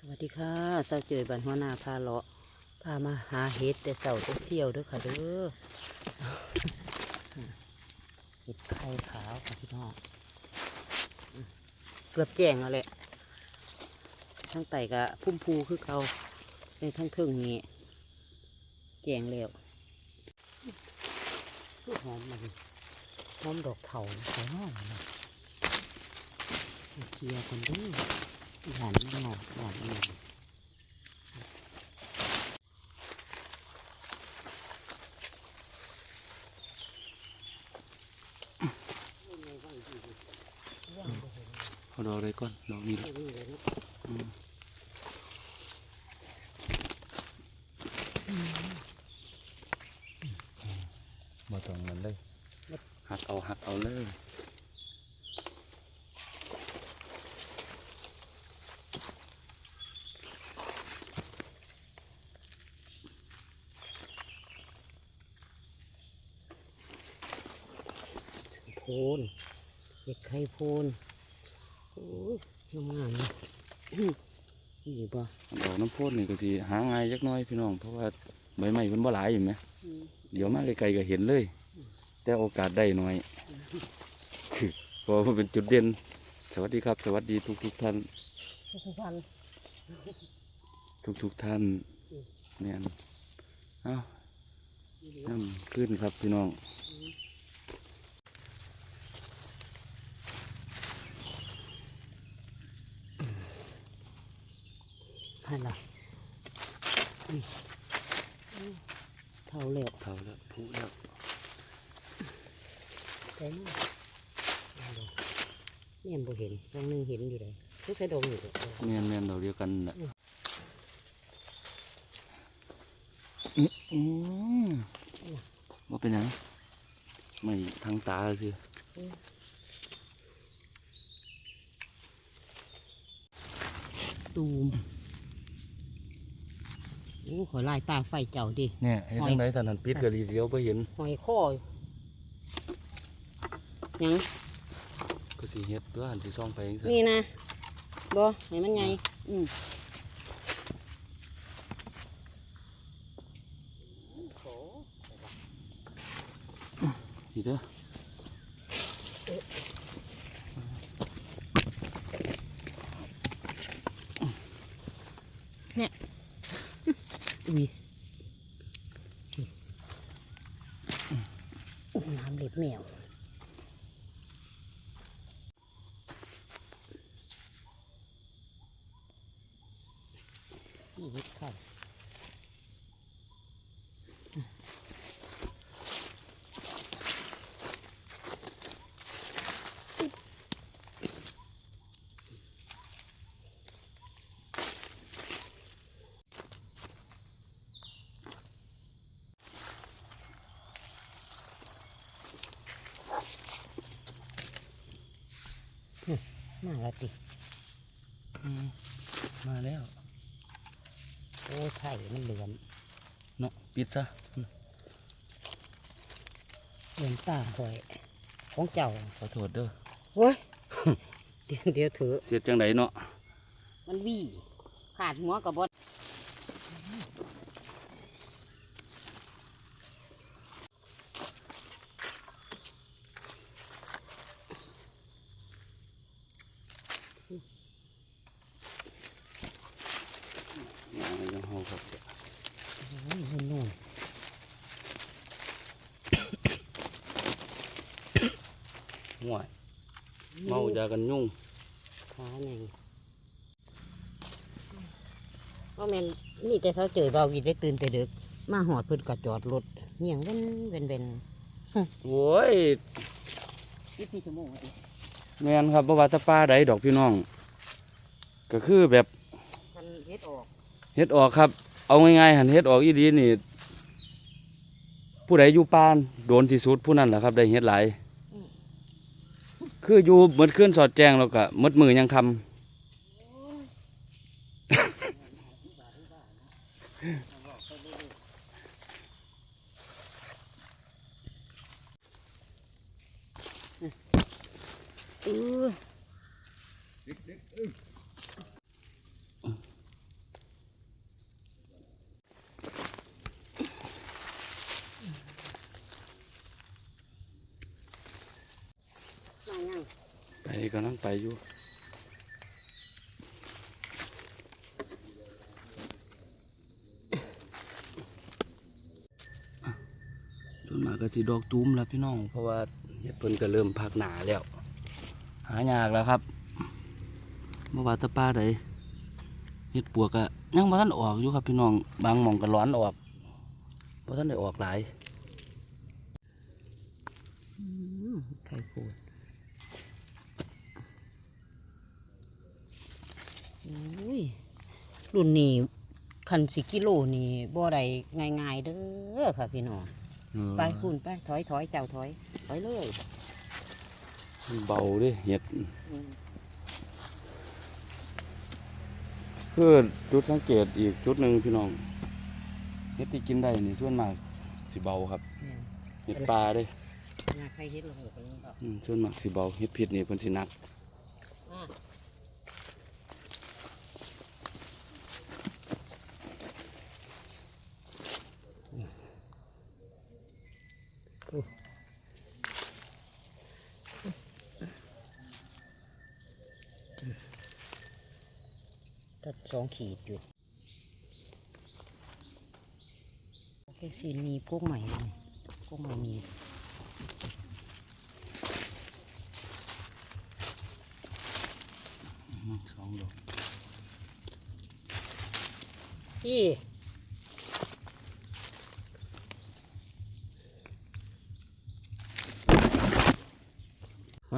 สวัสดีค่ะเสาเจยบันหัวนาพาเลาะพามาหาเห็ดแต่เสาแต่เสี่ยวเด้วยค่ะเด้อเห็ดไข่ขาวค่ะพี่น้องเกือบแจ้งแล้วแหละทั้งไต่กะพุ่มพูคือเขาในทั้งเทิงนี้แจ้งแล้วหอมมันหอมดอกเถาใส่ห้องเคลียร์กันเด้วย หวานหน่อยหวานหน่อยเอาดอกอะไรก่อนดอกนี้มาตรงนั้นเลยหักเอาหักเอาเลย นเด็กไข่โพนโอ้ยงามๆเลยนี่บ่ดอกน้ำโพดนี่ก็สิหาง่ายจักหน้อยพี่น้องเพราะว่าใบไม้มันบ่หลายอยู่ไหมเดี๋ยวมาไกลๆก็เห็นเลย แต่โอกาสได้น้อยเพราะว่าเป็นจุดเด่นสวัสดีครับ สวัสดีทุกๆท่าน ทุกวันทุกๆท่านเนี่ยเอ้าน้ำขึ้นครับพี่น้อง ให้ละนี่เท่าแล้วเท่าแล้วผู้แล้วแต่นี่เอาดอกเนี่ยบ่เห็นตรงนึงเห็นอยู่เลยทุกใช้ดงอยู่เลยแม่นแม่นดอกเดียวกันน่ะอืมอืมว่าเป็นหยังไม่ทางตาสิตูมโอ้ขอลายตาไฟเจ้าดิ เนี่ยให้ทางไหนตอนนั้นปิดก็ดีเดียวไปเห็นหอยข้อยังก็สีเฮ็ดตัวหันสีซ่องไปจังซี้นี่นะบ่ให้มันไงอืมนี่เด้อ อุ้ยอุ้ยน้ำเล็บแมวนี่เห็ดไข่ มาแล้วติอืมมาแล้ว โอ้ไข่มันเหลือนเนาะปิดซะอืมเหลือนตาหอย ของเจ้าขอโทษเด้อโว้ยเดี๋ยวเดี๋ยวเถอะเสียจังไดเนาะ มันวี่ขาดหัวกับบด ยังยังเฮาครับ โอ้ยนู่นนู่น ห่วยเมายากันยุ่งขาหนึ่งว่าแม่นนี่แต่เช้าเจอเบาวิดได้ตื่นแต่ดึก มาหอดเพิ่นก็จอดรถเหี่ยงเว้นเว้นเว้นโว้ยยี่สิบชั่วโมงดิแม่นครับบ่ว่าแตะป้าใดดอกพี่น้อง ก็คือแบบมันเฮ็ดออกเฮ็ดออกครับ เอาง่ายๆหันเฮ็ดออกอีดีนี่ผู้ใดอยู่ป่านโดนที่สุดผู้นั้นแหละครับ ได้เฮ็ดหลาย คืออยู่หมดขึ้นสอดแจ้งแล้วก็มดมือยังทำ เออำลังไปอยู่ส่วนมา ก็สิดอกตูมแล้วพี่น้อง เพราะว่าเฮ็ดเพิ่นก็เริ่มพักหนาแล้ว หายากแล้วครับเมื่อวานตะป้าใดเฮ็ดปวกอะยังบ่ทันออกอยู่ครับพี่น้อง บางหม่องก็ร้อนออกบ่ทันได้ออกหลายไข่ปูดอุ้ยรุ่นนี้คันสิกิโลนี่บ่ได้ง่ายๆเด้อค่ะพี่น้อง ไปคุณไปถอยถอยเจ้าถอยถอยเลยเบาเดิเห็ดคือจุดสังเกตอีกจุดหนึ่งพี่น้องเห็ดที่กินได้นี่ส่วนมากสิเบาครับเห็ดปลาเด้นาใครเฮ็ดละหกนี่บอกอืมส่วนมากสิเบาเห็ดพิษนี่เพิ่นสิหนัก ตัดสองขีดอยู่โอเคสิมีพวกใหม่พวกใหม่มีสองดอกพี่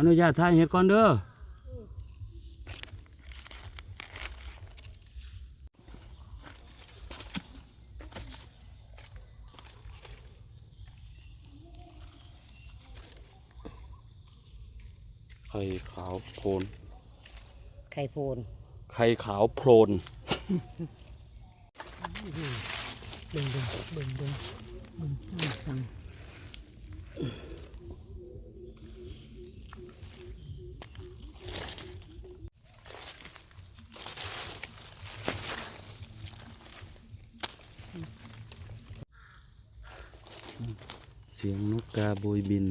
ออนุญาตถ่ายเห็ดก่อนเด้อไข่ขาวโพลนไข่โพนไข่ขาวโพลนเบิ่งเบิ่งเบิ่งเบิ่งเบิ่งน้ำฟัง เสียงนกกาโบยบิน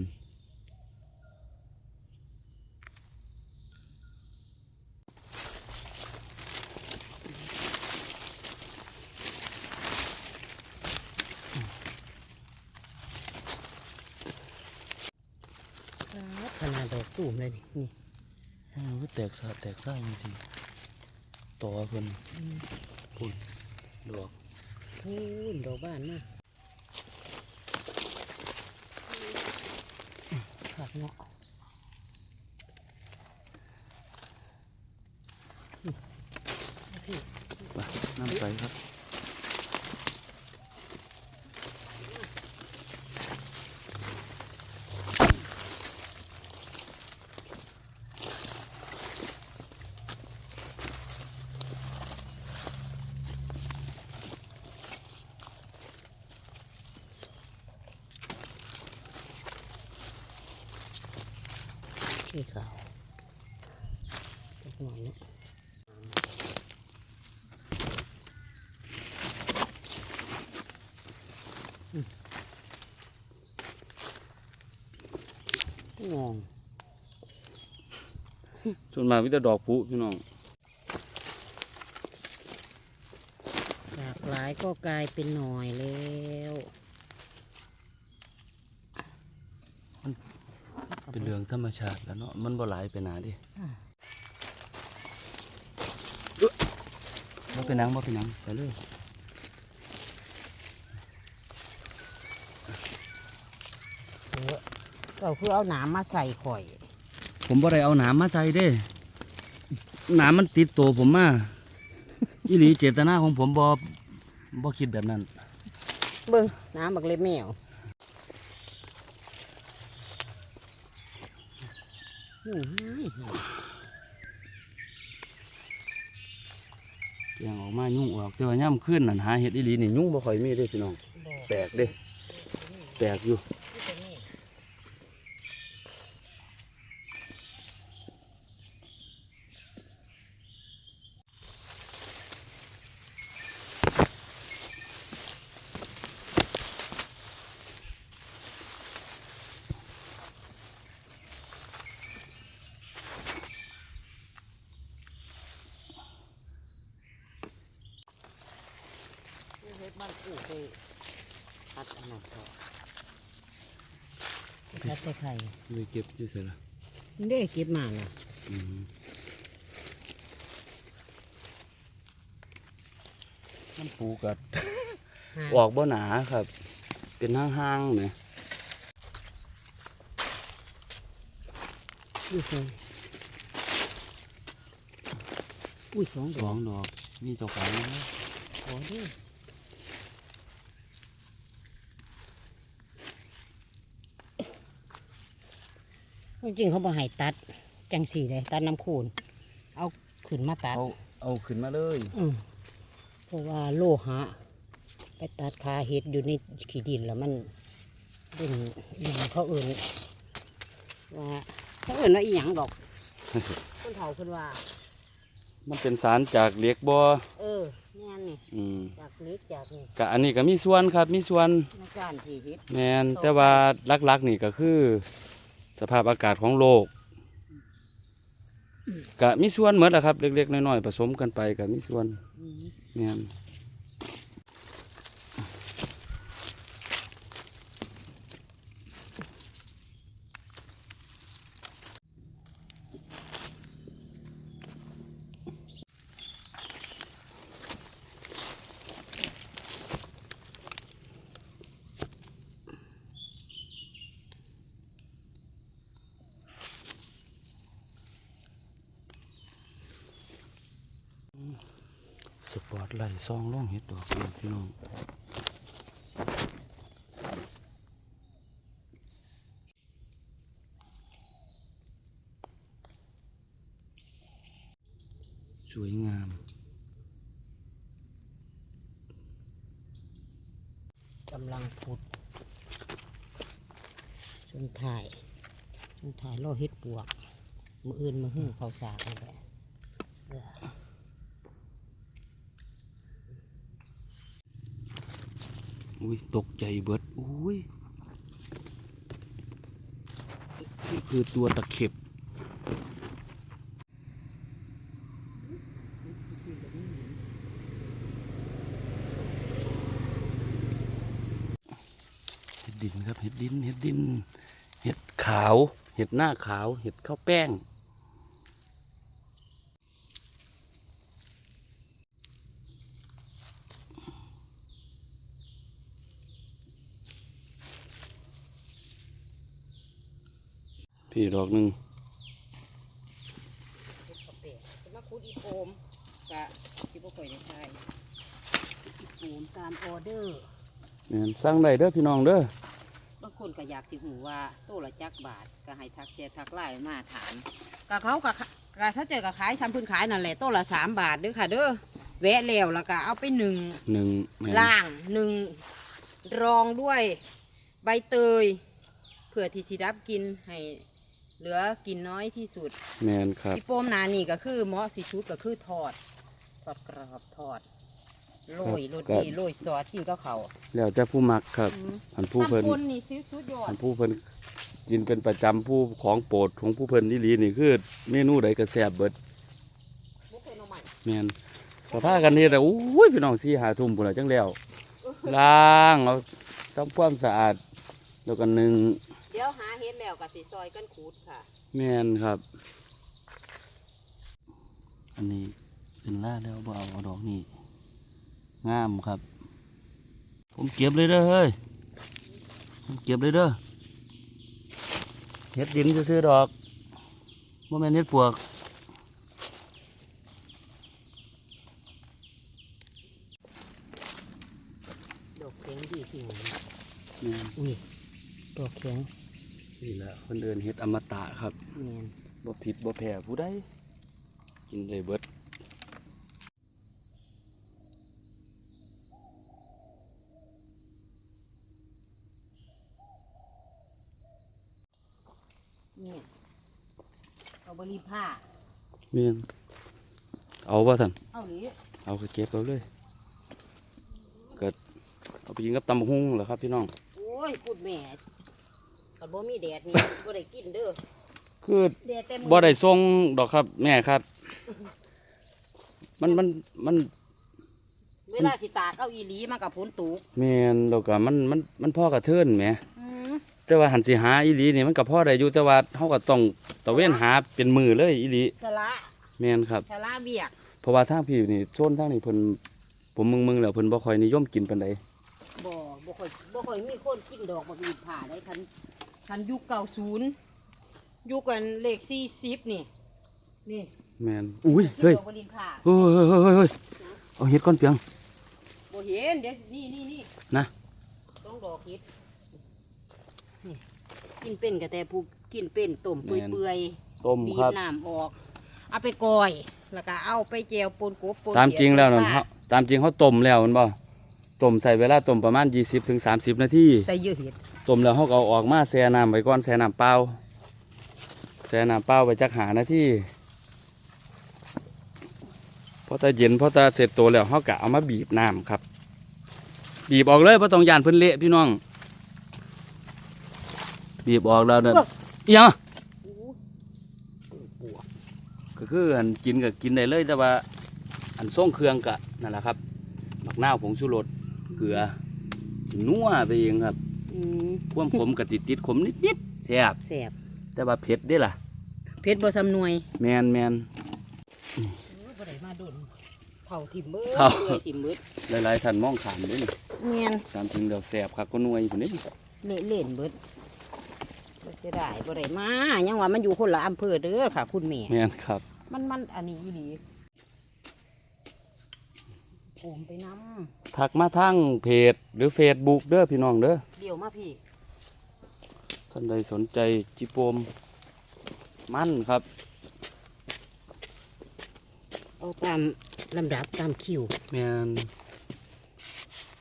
ขนาดดอกตูมเลยนี่นี่เออแตกสาแตกซ่าจริงๆต่อเพิ่นพุ่นดอกทูนดอกบ้านมาก ขักเนาะ ไปน้ำใสครับ ขี้ขาวดอกหน่อยเนาะอืมงงส่วนมากมีแต่ดอกพุพี่น้องจากหลายก็กลายเป็นหน่อยแล้ว เป็นเรื่องธรรมชาติแล้วเนาะมันบ่หลายไปหนาดิบ่เป็นหนังบ่เป็นหนังไปเลยเออเราคือเอาหนามมาใส่ข่อย ผมบ่ได้เอาหนามมาใส่เด้หนามมันติดตัวผมมาอีหลีเจตนาของผมบ่บ่คิดแบบนั้น เบิ้งน้ำบักเล็บแมว ยู่ให้เลี้ยงออกมายุ่งออกแต่ว่าย่ำขึ้นนั่นหาเห็ดอีหลีนี่ยุ่งบ่ค่อยมีเด้พี่น้อง แปลกเด้ แปลกอยู่ น บ้านปู่ไปตัดอันนั้นก็ตัดใส่ไข่ ไป เก็บอยู่ใส่ละนี่ได้เก็บมาน่ะอืมมันปูกัดออกบ่หนาครับ เป็นห้างๆเนี่ยอุ้ยสองอุ้ยสองดสออกงดอกมีเจ้าของอยู่นะขอด้วย จริงๆเขาบอกให้ตัดจังสี่เลยตัดน้ำคูนเอาขึ้นมาตัด เอาเอาขึ้นมาเลยอืมเพราะว่าโลหะ ไปตัดขาเห็ดอยู่ในขี้ดินแล้วมันเป็นอหย่างเขาเอื่นว่าเขาเอื่นว่าอีหยังดอกคนเฒ่าคนว่า มันเป็นสารจากเหล็กบ่เออแม่นนี่อืมจากเล็กจากนี่กะอันนี้ก็มีส่วนครับ มีส่วนในการที่เห็ดแมนแต่ว่าหลักๆนี่ก็คือ สภาพอากาศของโลกก็มีส่วนเหมือนแหละครับ เล็กๆน้อยๆผสมกันไปก็มีส่วนอืมแมนส ปอร์ตไลซองล่องเห็ดดอกเดียวพี่น้องสวยงามกำลังพุดชนถ่ายชนถ่ายล่อเห็ดปวกมืออื่นมาหื้อเขาสากนี่แหละ อุ้ยตกใจเบิดอุ้ยนี่คือตัวตะเข็บ เห็ดดินครับ เห็ดดิน เห็ดดิน เห็ดขาว เห็ดหน้าขาว เห็ดข้าวแป้ง พี่ดอกหนึ่งเฮ็ดกาแฟจะมาคุดอีโฟมกะที่พวกข่อยได้ใช้อีโฟมตามออเดอร์เนี่ยสั่งได้เด้อพี่น้องเด้อบางคนก็อยากสิหูว่าโตละจักบาทก็ให้ทักแชร์ทักไลน์มาถามก็เขาก็ขะก็ถ้าเจอก็ขายทำพื้นขายนั่นแหละโตละสามบาทเด้อค่ะ เด้อแวะแล้วแล้วก็เอาไปหนึ่งหนึ่งแม่นล่างหนึ่งรองด้วย ใบเตยเพื่อที่สิดับกินให้ เหลือกินน้อยที่สุดแมนครับที่โป้มหนานี่ก็คือเหมาะสิชุดก็คือทอด ทอดกรอบทอดโรยโรตีโรยซอสกินก็เขาวแล้วจะผู้มักครับอืมอันผู้เพิ่นตำปนนี่ซิสุดยอดอันผู้เพิ่นกินเป็นประจำผู้ของโปรดของผู้เพิ่นนี่ลีนี่คือเมนูใดก็แซ่บเบิดบุกเคยเอาใหม่แม่นพอพากันนี่แต่โอ้ยพี่น้องสี่หาทุ่มพุ่นละจังแล้วล้างเอาทำความสะอาดแล้วก็หนึ่งเดี๋ยวหาเฮ็ดแล้วก็สิซอยกันขูดค่ะ แม่นครับ อันนี้เป็นล่าแล้วบ่เอาเอาดอกนี่งามครับ ผมเก็บเลยเด้อเฮ้ยผมเก็บเลยเด้อเฮ็ดดินซื้อๆดอกบ่แม่นเฮ็ดปวกดอกแข็งดีที่หัวแม่นอุ้ยดอกแข็ง นี่แหละคนเดินเฮ็ดอมตะครับแมนบ่ผิดบ่แพ้ผู้ใดกินได้เบิดเนี่ยเอาบรีผ้าแม่นเอาว่าท่านเอาหนี้เอาไปเก็บเอาเลยเกิดเอาไปกินกับตำบักหุ่งเหรอครับพี่น้อง โอ้ยพูดแม่ กับ่มีแดดนี่ บ่ได้กินเด้อคือแดดแต่มื้อบ่ได้ส่งดอกครับ แม่ครับ มันมันมันเวลาสิตากเอาอีหลีมากับฝนตกแม่นแล้วก็มันมันมันพ่อกระเทินแหมอืมแต่ว่าหันสิหาอีหลีนี่มันก็พอได้อยู่แต่ว่าเฮาก็ต้องตะเวนหาเป็นมือเลยอีหลีสละแม่นครับ สละเบียกเพราะว่าทางพี่นี่โซนทางนี้เพิ่นผมมึงๆแล้วเพิ่นบ่ค่อยนิยมกินปานใดบ่บ่ค่อยบ่ค่อยมีคนกินดอกบักอีดผ่าได้คัน คันยุคเก่าศูนย์ยุคกันเลขสี่สิบนี่ นี่แม่นอุ้ยเฮ้ยดอกบักอีดผ่าเฮ้ยเฮ้ยเฮ้ยเฮ้ยเอาเฮ็ดก้อนเปียงบ่เห็นเดี๋ยวนี่นี่นี่นะต้องดอกเห็ดนี่กินเป็นกะแต่ผู้กินเป็นต้มเปื่อยๆต้มบีครับบน้ำออก เอาไปกอย แล้วก็เอาไปแจวปนกบปนตามจริงแล้วนั่นเขียเฮาตามจริงเขาต้มแล้วแมันบ่ต้มใส่เวลาต้มประมาณ 20ถึง30 นาทีใส่เยอะเห็ด ต้มแล้วเขาก็เอาออกมาแช่น้ำไว้ก่อนแช่น้ำเปล่าแช่น้ำเปล่าไว้จักหานาทีพอตาเย็นพอตาเสร็จตัวแล้วเขาก็เอามาบีบน้ำครับ บีบออกเลยเพราะต้องยานเพิ่นเละพี่น้อง บีบออกแล้วเนี่ยเอียงอู้ปวกก็คืออันกินก็กินได้เลยแต่ว่า อันส่งเครื่องกะนั่นแหละครับหมักนาวผงชูรสเกลือสินัวไปเองครับ อืมความขมกับติดติดๆขมนิดๆแซ่บแสบแต่ว่าเผ็ดเด้ล่ะ เพชรบ่สำนวยแมนแมน บ่ได้มาโดนเผาทิมเบิดเผาเลื่อยทิมเบิดหลายๆท่านมองขามเด้นี่เมียนตามจริงเดี๋ยวแซ่บครับก็นัวอยู่นี่เละเล่นเบิดบ่จะได้บ่ได้มายังว่ามันอยู่คนละอำเภอเด้อค่ะ คุณแม่ แมนครับ มันมันอันนี้อีหลี โอมไปน้ทักมาทางเพจหรือเฟซบุ๊กเด้อพี่น้องเด้อำเดี๋ยวมาพี่ท่านใดสนใจจิโปมมันครับ เอาตามลำดับตามคิวแมน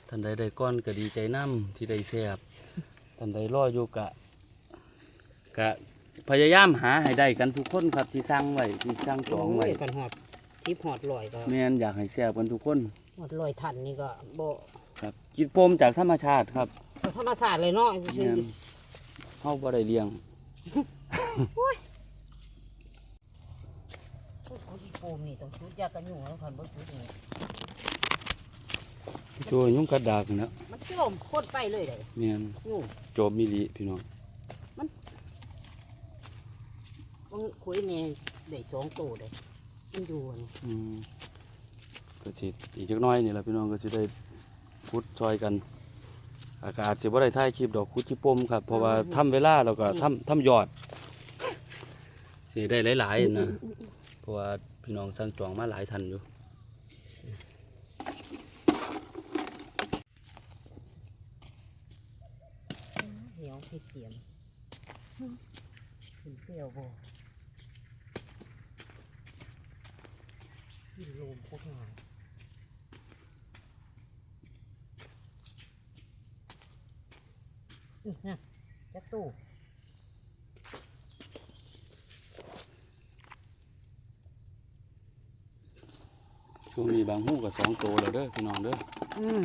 ท่านใดได้ก้อนก็ดีใจน้ำที่ได้แซ่บท่านใดรออยู่กะกะพยายามหาให้ได้กันทุกคนครับที่สร้างไว้ที่สร้างจองไว้โยกันหอดชิปหอดลอยก็แมนอยากให้แซ่บกันทุกคน หอดลอยทันนี่ก็บ่ครับจิโปมจากธรรมชาติครับเอาธรรมศาสตร์เลยเนาะแม่นเฮาบ่ได้เลี้ยงเขาที่โกมนี่ต้องชุดยากันยุงแล้วคันบ่ชุดนี่โจยยุ่งกระดากนะมันโจมโคตรไปเลยเลยแม่นยุงโจมมิลิพี่น้องมันคุยเนี่ยได้สองโตเลยมันอยู่นี่อืม ก็สิอีกจักหน้อยนี่ล่ะพี่น้องก็สิได้พุดซอยกัน อากาศสิบ่ได้ถ่ายคลิปดอกคุดที่ปมครับเพราะว่าทำเวลาแล้วก็ทำทำยอดสิได้หลายๆนะเพราะว่าพี่น้องสั่งจองมาหลายทันอยู่เหนียวให้เสียมขึ้นเปรี้ยวบ่กินลมพวกงานอื้อ นะจักตู้ช่วงนี้บางหู้ก็สองโตแล้วเด้อพี่น้องเด้ออืม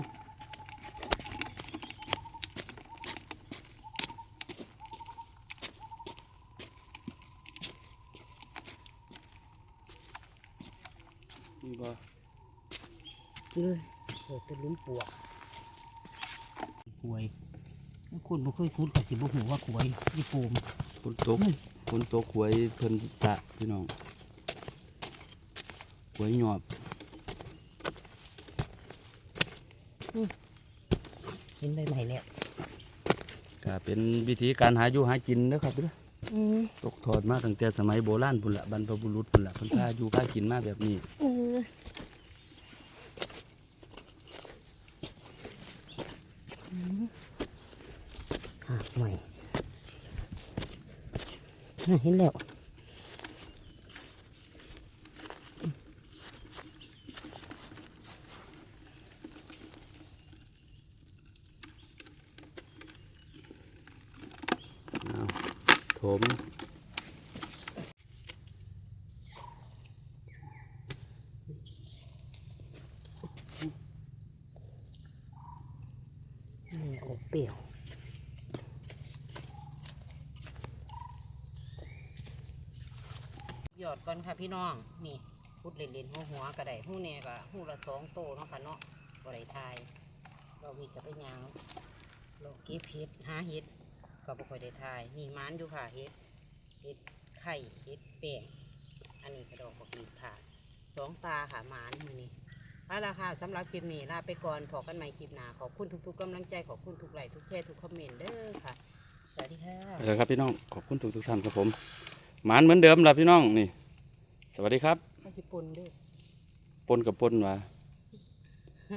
นี่บ่เลยเปิดเป็นหลุมปวกขวย คนบ่เคยคุ้นกับสิบ่หูว่าขวยยี่ปูมฝนตกฝนตกหวยเพิ่นสะพี่น้องหวยหยอบเห็นได้ไหมแล้วก็เป็นวิธีการหาอยู่หากินเด้อครับเด้ออืมตกทอดมาตั้งแต่สมัยโบราณพุ่นละบรรพบุรุษพุ่นละเพิ่นพาอยู่พากินมาแบบนี้ เอออะใหม่ น่ะเห็นแล้ว เอาถม อืมออกเปรี้ยว ห ยอดก่อนค่ะพี่น้อง นี่พุดเล่นๆหัวหัวๆก็ไดหู้เนี่ยก็หู้ละสองโตเนาะค่ะเนาะบ่ไดทายเรามีแต่ไปยังโลกเก็บเห็ดหาเห็ดก็บ่ค่อยได้ทายนี่มานอยู่ค่ะเห็ดเห็ดไข่เห็ดแป้งอันนี้กระดอกบักหลีค่ะสองตาค่ะหมานมือนี้เอาละค่ะสำหรับคลิปนี้ลาไปก่อนพอกันใหม่คลิปหน้าขอบคุณทุกๆกำลังใจขอบคุณทุกไลค์ทุกแชร์ทุกคอมเมนต์เด้อค่ะสวัสดีค่ะไปเลยครับพี่น้องขอบคุณทุกทุกๆท่านครับผม หมานเหมือนเดิมล่ะพี่น้องนี่ สวัสดีครับมาจิปุ่นเด้วยปนกับปนว่าฮ